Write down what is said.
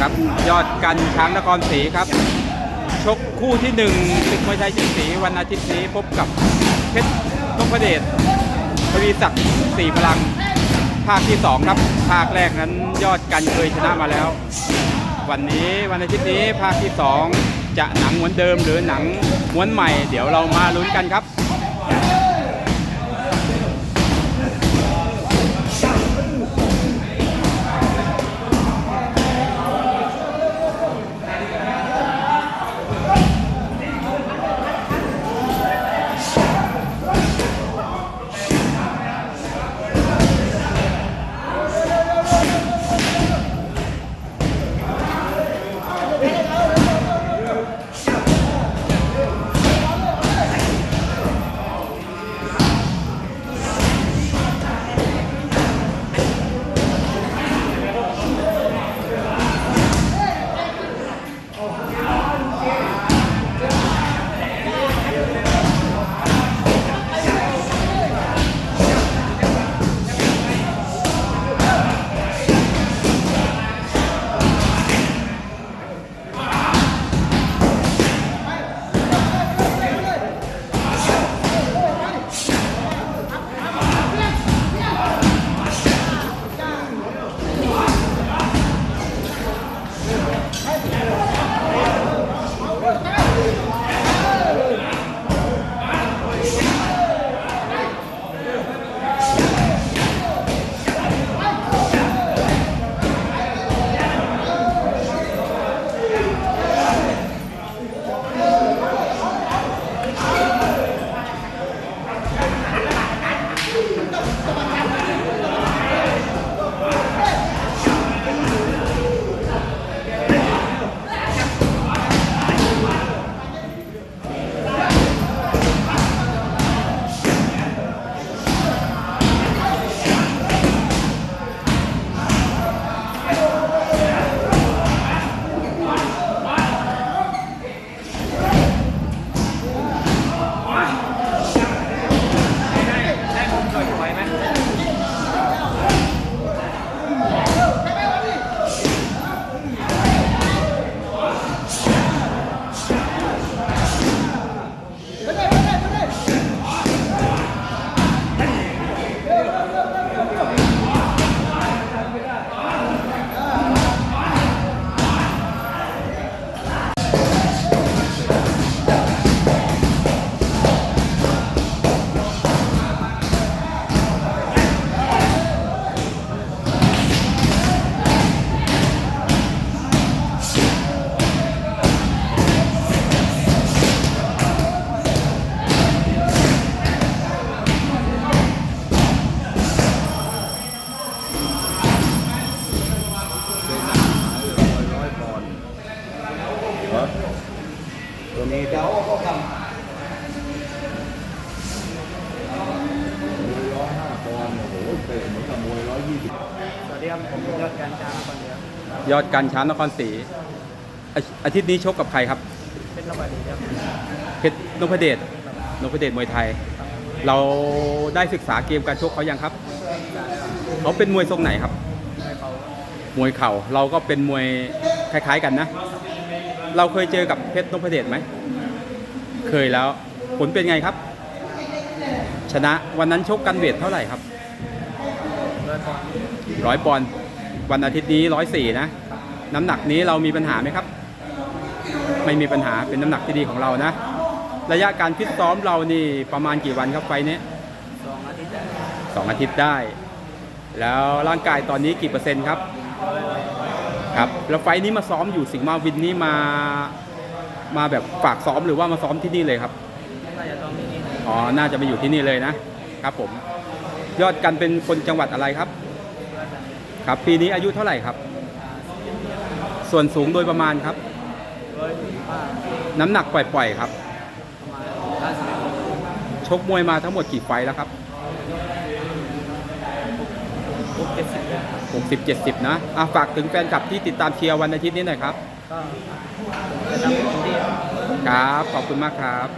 ครับ ยอดกันช้างนครศรีครับ ชกคู่ที่หนึ่งศึกมวยไทยเจ็ดสีวันอาทิตย์นี้พบกับเพชรนพเดชทวีศักดิ์สี่พลัง ภาคที่สองครับ ภาคแรกนั้นยอดกันเคยชนะมาแล้ว วันนี้วันอาทิตย์นี้ภาคที่สองจะหนังม้วนเดิมหรือหนังม้วนใหม่ เดี๋ยวเรามาลุ้นกันครับ ครับผมยอดการช้างคนเดียวยอดกันช้างนครศรีอาอาทิตย์นี้ชกกับใครครับเป็นระบาดดีครับเพชรนพเดชนพเดชมวยไทย เราได้ศึกษาเกมการชกเขายังครับ เขาเป็นมวยทรงไหนครับให้เขามวยเข่าเราก็เป็นมวยคล้ายๆกันนะ เราเคยเจอกับเพชรนพเดชไหม เคยแล้วผลเป็นไงครับ ชนะวันนั้นชกกันเวทเท่าไหร่ครับเลือดก่อน ร้อยปอนด์วันอาทิตย์นี้ร้อยสี่นะ น้ำหนักนี้เรามีปัญหาไหมครับ ไม่มีปัญหาเป็นน้ำหนักที่ดีของเรานะ ระยะการฟิตซ้อมเรานี่ประมาณกี่วันครับไฟนี้สองอาทิตย์ได้สองอาทิตย์ได้ แล้วร่างกายตอนนี้กี่เปอร์เซ็นต์ครับครับแล้วไฟนี้มาซ้อมอยู่สิงห์มาวินนี้มามาแบบฝากซ้อมหรือว่ามาซ้อมที่นี่เลยครับ น่าจะต้องมีนี่อ๋อ น่าจะมาอยู่ที่นี่เลยนะครับผม ยอดกันเป็นคนจังหวัดอะไรครับ ครับปีนี้อายุเท่าไหร่ครับ ส่วนสูงโดยประมาณครับร้อยห้าน้ำหนักปล่อยๆครับประมาณห้าสิบชกมวยมาทั้งหมดกี่ไฟล์แล้วครับหกเจ็ดสิบเลย60 70 นะอะฝากถึงแฟนคลับที่ติดตามเชียร์วันอาทิตย์นี้หน่อยครับก็จะทำเต็มที่ครับ ขอบคุณมากครับ